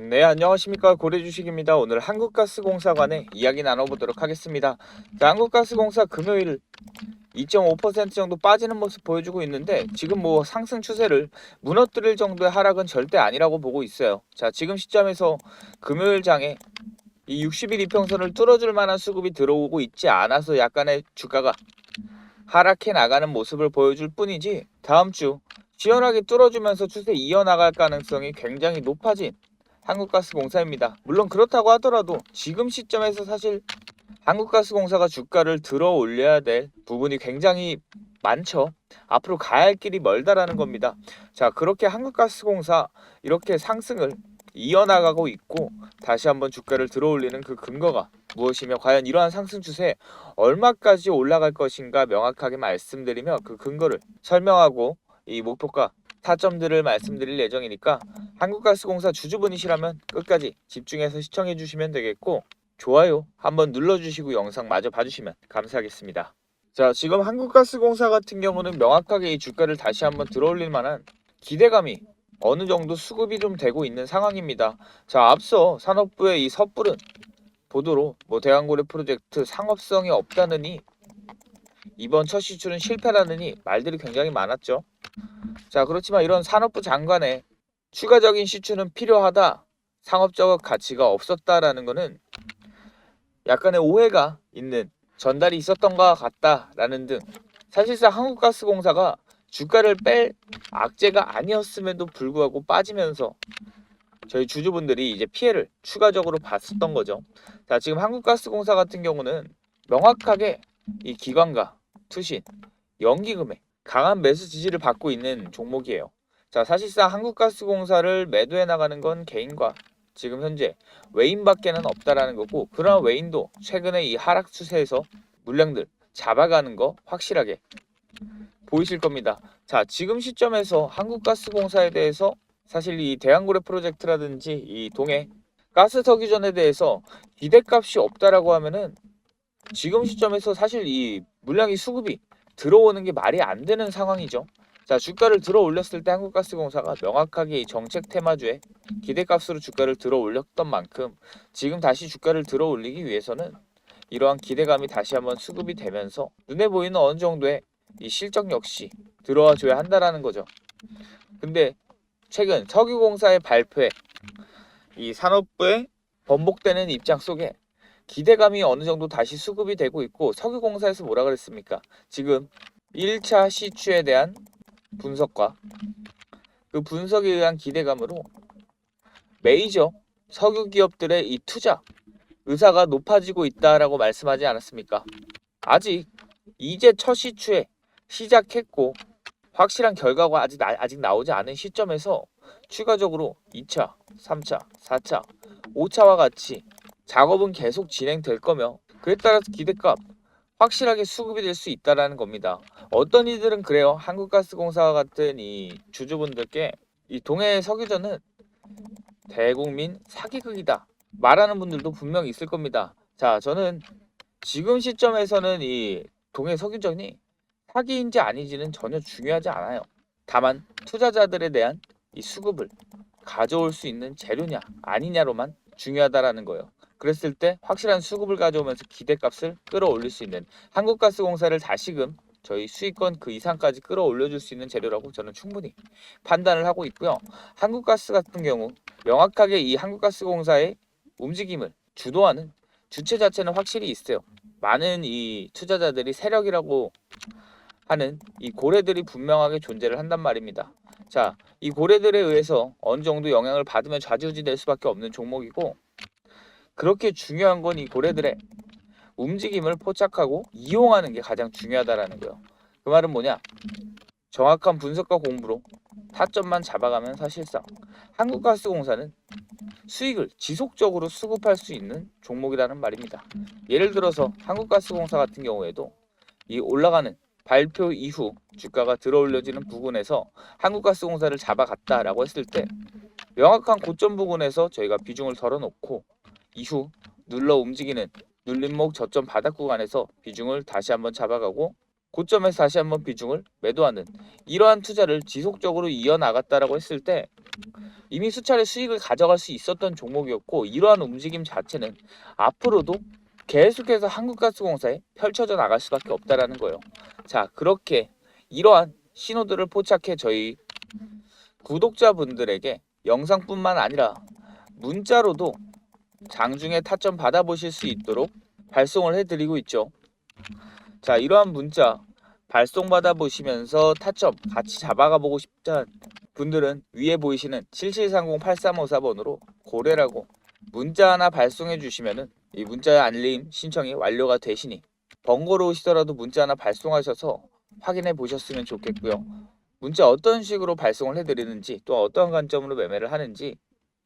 네, 안녕하십니까. 고래주식입니다. 오늘 한국가스공사 관의 이야기 나눠보도록 하겠습니다. 자, 한국가스공사 금요일 2.5% 정도 빠지는 모습 보여주고 있는데 지금 뭐 상승 추세를 무너뜨릴 정도의 하락은 절대 아니라고 보고 있어요. 자, 지금 시점에서 금요일 장에 이 60일 이평선을 뚫어줄 만한 수급이 들어오고 있지 않아서 약간의 주가가 하락해 나가는 모습을 보여줄 뿐이지 다음 주 시원하게 뚫어주면서 추세 이어나갈 가능성이 굉장히 높아진 한국가스공사입니다. 물론 그렇다고 하더라도 지금 시점에서 사실 한국가스공사가 주가를 들어 올려야 될 부분이 굉장히 많죠. 앞으로 가야 할 길이 멀다라는 겁니다. 자, 그렇게 한국가스공사 이렇게 상승을 이어나가고 있고 다시 한번 주가를 들어 올리는 그 근거가 무엇이며 과연 이러한 상승 추세 얼마까지 올라갈 것인가 명확하게 말씀드리며 그 근거를 설명하고 이 목표가 타점들을 말씀드릴 예정이니까 한국가스공사 주주분이시라면 끝까지 집중해서 시청해 주시면 되겠고 좋아요 한번 눌러주시고 영상 마저 봐주시면 감사하겠습니다. 자 지금 한국가스공사 같은 경우는 명확하게 이 주가를 다시 한번 들어올릴 만한 기대감이 어느 정도 수급이 좀 되고 있는 상황입니다. 자 앞서 산업부의 이 섣부른 보도로 뭐 대왕고래 프로젝트 상업성이 없다느니 이번 첫 시출은 실패라느니 말들이 굉장히 많았죠. 자 그렇지만 이런 산업부 장관의 추가적인 시추는 필요하다. 상업적 가치가 없었다라는 것은 약간의 오해가 있는 전달이 있었던 것 같다라는 등 사실상 한국가스공사가 주가를 뺄 악재가 아니었음에도 불구하고 빠지면서 저희 주주분들이 이제 피해를 추가적으로 봤었던 거죠. 자 지금 한국가스공사 같은 경우는 명확하게 이 기관과 투신, 연기금에 강한 매수 지지를 받고 있는 종목이에요. 자, 사실상 한국가스공사를 매도해 나가는 건 개인과 지금 현재 외인밖에는 없다라는 거고 그러나 외인도 최근에 이 하락 추세에서 물량들 잡아가는 거 확실하게 보이실 겁니다. 자, 지금 시점에서 한국가스공사에 대해서 사실 이 대한고래 프로젝트라든지 이 동해 가스 석유전에 대해서 기대값이 없다라고 하면은 지금 시점에서 사실 이 물량이 수급이 들어오는 게 말이 안 되는 상황이죠. 자 주가를 들어 올렸을 때 한국가스공사가 명확하게 이 정책 테마주에 기대값으로 주가를 들어 올렸던 만큼 지금 다시 주가를 들어 올리기 위해서는 이러한 기대감이 다시 한번 수급이 되면서 눈에 보이는 어느 정도의 이 실적 역시 들어와 줘야 한다라는 거죠. 근데 최근 석유공사의 발표에 이 산업부의 번복되는 입장 속에 기대감이 어느 정도 다시 수급이 되고 있고 석유공사에서 뭐라 그랬습니까? 지금 1차 시추에 대한 분석과 그 분석에 의한 기대감으로 메이저 석유 기업들의 이 투자 의사가 높아지고 있다라고 말씀하지 않았습니까? 아직 이제 첫 시추에 시작했고 확실한 결과가 아직, 나, 아직 나오지 않은 시점에서 추가적으로 2차, 3차, 4차, 5차와 같이 작업은 계속 진행될 거며 그에 따라서 기대값 확실하게 수급이 될 수 있다라는 겁니다. 어떤 이들은 그래요. 한국가스공사와 같은 이 주주분들께 이 동해 석유전은 대국민 사기극이다 말하는 분들도 분명 있을 겁니다. 자, 저는 지금 시점에서는 이 동해 석유전이 사기인지 아닌지는 전혀 중요하지 않아요. 다만 투자자들에 대한 이 수급을 가져올 수 있는 재료냐 아니냐로만 중요하다라는 거예요. 그랬을 때 확실한 수급을 가져오면서 기대값을 끌어올릴 수 있는 한국가스공사를 다시금 저희 수익권 그 이상까지 끌어올려줄 수 있는 재료라고 저는 충분히 판단을 하고 있고요. 한국가스 같은 경우 명확하게 이 한국가스공사의 움직임을 주도하는 주체 자체는 확실히 있어요. 많은 이 투자자들이 세력이라고 하는 이 고래들이 분명하게 존재를 한단 말입니다. 자, 이 고래들에 의해서 어느 정도 영향을 받으면 좌지우지 될 수밖에 없는 종목이고 그렇게 중요한 건 이 고래들의 움직임을 포착하고 이용하는 게 가장 중요하다라는 거예요. 그 말은 뭐냐? 정확한 분석과 공부로 타점만 잡아가면 사실상 한국가스공사는 수익을 지속적으로 수급할 수 있는 종목이라는 말입니다. 예를 들어서 한국가스공사 같은 경우에도 이 올라가는 발표 이후 주가가 들어올려지는 부분에서 한국가스공사를 잡아갔다라고 했을 때 명확한 고점 부분에서 저희가 비중을 덜어놓고 이후 눌러 움직이는 눌림목 저점 바닥 구간에서 비중을 다시 한번 잡아가고 고점에서 다시 한번 비중을 매도하는 이러한 투자를 지속적으로 이어나갔다라고 했을 때 이미 수차례 수익을 가져갈 수 있었던 종목이었고 이러한 움직임 자체는 앞으로도 계속해서 한국가스공사에 펼쳐져 나갈 수밖에 없다라는 거예요. 자 그렇게 이러한 신호들을 포착해 저희 구독자분들에게 영상뿐만 아니라 문자로도 장중에 타점 받아보실 수 있도록 발송을 해드리고 있죠. 자 이러한 문자 발송 받아보시면서 타점 같이 잡아가 보고 싶다는 분들은 위에 보이시는 7730-8354번으로 고래라고 문자 하나 발송해 주시면은 이 문자 알림 신청이 완료가 되시니 번거로우시더라도 문자 하나 발송하셔서 확인해 보셨으면 좋겠고요. 문자 어떤 식으로 발송을 해드리는지 또 어떠한 관점으로 매매를 하는지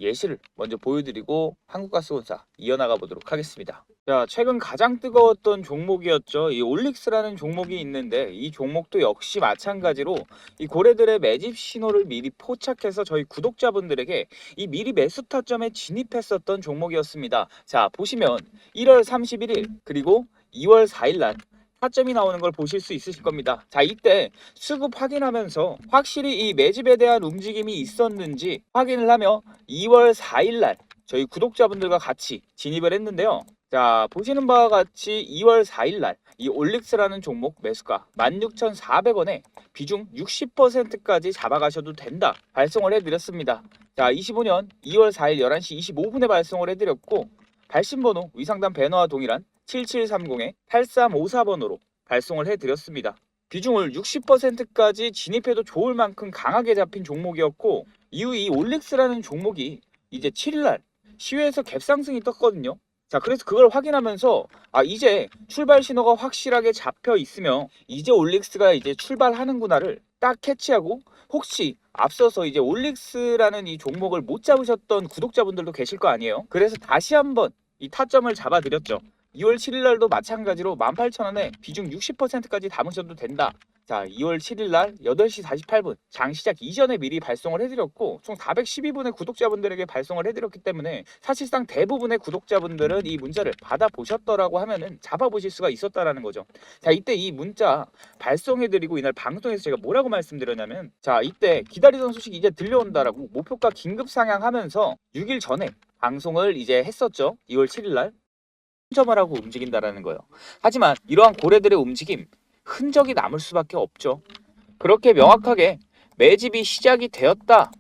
예시를 먼저 보여드리고 한국가스공사 이어나가 보도록 하겠습니다. 자, 최근 가장 뜨거웠던 종목이었죠. 이 올릭스라는 종목이 있는데 이 종목도 역시 마찬가지로 이 고래들의 매집 신호를 미리 포착해서 저희 구독자분들에게 이 미리 매수 타점에 진입했었던 종목이었습니다. 자, 보시면 1월 31일 그리고 2월 4일 날 타점이 나오는 걸 보실 수 있으실 겁니다. 자, 이때 수급 확인하면서 확실히 이 매집에 대한 움직임이 있었는지 확인을 하며 2월 4일 날 저희 구독자분들과 같이 진입을 했는데요. 자, 보시는 바와 같이 2월 4일 날 이 올릭스라는 종목 매수가 16,400원에 비중 60%까지 잡아가셔도 된다. 발송을 해드렸습니다. 자, 25년 2월 4일 11시 25분에 발송을 해드렸고 발신번호 위상단 배너와 동일한 7730에 8354번으로 발송을 해드렸습니다. 비중을 60%까지 진입해도 좋을 만큼 강하게 잡힌 종목이었고 이후 이 올릭스라는 종목이 이제 7일날 시외에서 갭상승이 떴거든요. 자 그래서 그걸 확인하면서 아 이제 출발 신호가 확실하게 잡혀 있으며 이제 올릭스가 이제 출발하는구나를 딱 캐치하고 혹시 앞서서 이제 올릭스라는 이 종목을 못 잡으셨던 구독자분들도 계실 거 아니에요. 그래서 다시 한번 이 타점을 잡아드렸죠. 2월 7일 날도 마찬가지로 18,000원에 비중 60%까지 담으셔도 된다. 자, 2월 7일 날 8시 48분 장 시작 이전에 미리 발송을 해드렸고 총 412분의 구독자분들에게 발송을 해드렸기 때문에 사실상 대부분의 구독자분들은 이 문자를 받아보셨더라고 하면은 잡아보실 수가 있었다라는 거죠. 자, 이때 이 문자 발송해드리고 이날 방송에서 제가 뭐라고 말씀드렸냐면 자, 이때 기다리던 소식 이제 들려온다라고 목표가 긴급 상향하면서 6일 전에 방송을 이제 했었죠. 2월 7일 날. 점을 하고 움직인다라는 거예요. 하지만 이러한 고래들의 움직임 흔적이 남을 수밖에 없죠. 그렇게 명확하게 매집이 시작이 되었다.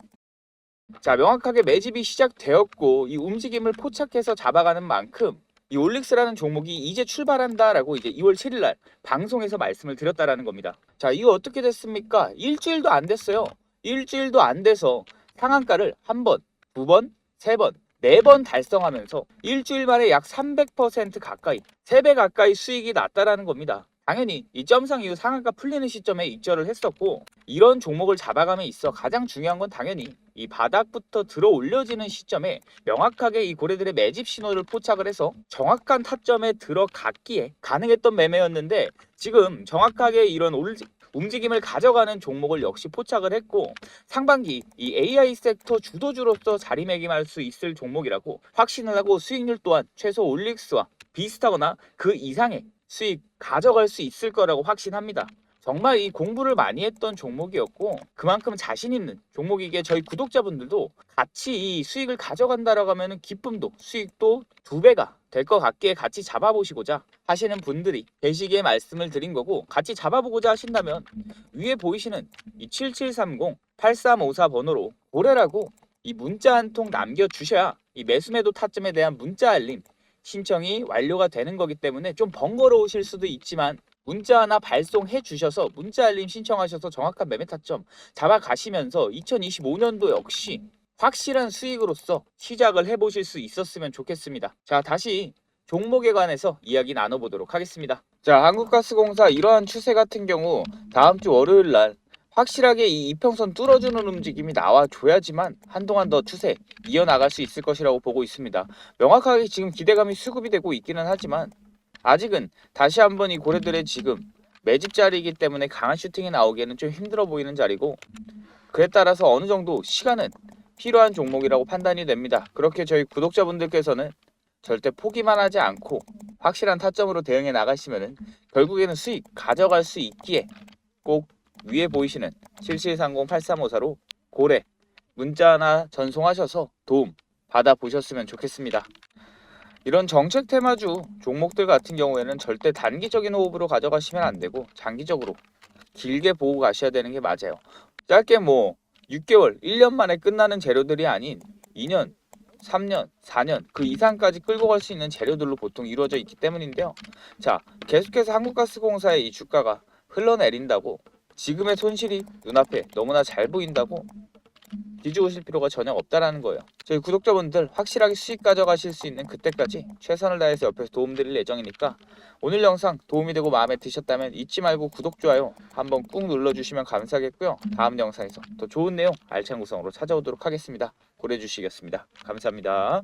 자, 명확하게 매집이 시작되었고 이 움직임을 포착해서 잡아가는 만큼 이 올릭스라는 종목이 이제 출발한다라고 이제 2월 7일 날 방송에서 말씀을 드렸다라는 겁니다. 자, 이거 어떻게 됐습니까? 일주일도 안 됐어요. 일주일도 안 돼서 상한가를 한 번, 두 번, 세 번, 네번 달성하면서 일주일 만에 약 300% 가까이, 3배 가까이 수익이 났다라는 겁니다. 당연히 이 점상 이후 상한가 풀리는 시점에 입절을 했었고 이런 종목을 잡아감에 있어 가장 중요한 건 당연히 이 바닥부터 들어 올려지는 시점에 명확하게 이 고래들의 매집 신호를 포착을 해서 정확한 타점에 들어갔기에 가능했던 매매였는데 지금 정확하게 이런 올, 움직임을 가져가는 종목을 역시 포착을 했고 상반기 이 AI 섹터 주도주로서 자리매김할 수 있을 종목이라고 확신을 하고 수익률 또한 최소 올릭스와 비슷하거나 그 이상의 수익 가져갈 수 있을 거라고 확신합니다. 정말 이 공부를 많이 했던 종목이었고 그만큼 자신 있는 종목이기에 저희 구독자분들도 같이 이 수익을 가져간다라고 하면 기쁨도 수익도 두 배가 될 것 같기에 같이 잡아보시고자 하시는 분들이 계시기에 말씀을 드린 거고 같이 잡아보고자 하신다면 위에 보이시는 이 7730 8354 번호로 고래라고 이 문자 한 통 남겨주셔야 이 매수매도 타점에 대한 문자 알림 신청이 완료가 되는 거기 때문에 좀 번거로우실 수도 있지만 문자 하나 발송해 주셔서 문자 알림 신청하셔서 정확한 매매 타점 잡아가시면서 2025년도 역시 확실한 수익으로서 시작을 해보실 수 있었으면 좋겠습니다. 자 다시 종목에 관해서 이야기 나눠보도록 하겠습니다. 자 한국가스공사 이러한 추세 같은 경우 다음 주 월요일 날 확실하게 이 이평선 뚫어주는 움직임이 나와줘야지만 한동안 더 추세 이어나갈 수 있을 것이라고 보고 있습니다. 명확하게 지금 기대감이 수급이 되고 있기는 하지만 아직은 다시 한번 이 고래들의 지금 매집 자리이기 때문에 강한 슈팅이 나오기에는 좀 힘들어 보이는 자리고 그에 따라서 어느 정도 시간은 필요한 종목이라고 판단이 됩니다. 그렇게 저희 구독자분들께서는 절대 포기만 하지 않고 확실한 타점으로 대응해 나가시면은 결국에는 수익 가져갈 수 있기에 꼭 위에 보이시는 7730-8354로 고래 문자나 전송하셔서 도움 받아보셨으면 좋겠습니다. 이런 정책 테마주 종목들 같은 경우에는 절대 단기적인 호흡으로 가져가시면 안 되고 장기적으로 길게 보고 가셔야 되는 게 맞아요. 짧게 뭐 6개월, 1년 만에 끝나는 재료들이 아닌 2년, 3년, 4년 그 이상까지 끌고 갈 수 있는 재료들로 보통 이루어져 있기 때문인데요. 자, 계속해서 한국가스공사의 이 주가가 흘러내린다고 지금의 손실이 눈앞에 너무나 잘 보인다고 뒤죽으실 필요가 전혀 없다라는 거예요. 저희 구독자분들 확실하게 수익 가져가실 수 있는 그때까지 최선을 다해서 옆에서 도움드릴 예정이니까 오늘 영상 도움이 되고 마음에 드셨다면 잊지 말고 구독, 좋아요 한번 꾹 눌러주시면 감사하겠고요. 다음 영상에서 더 좋은 내용 알찬 구성으로 찾아오도록 하겠습니다. 고래주시겠습니다. 감사합니다.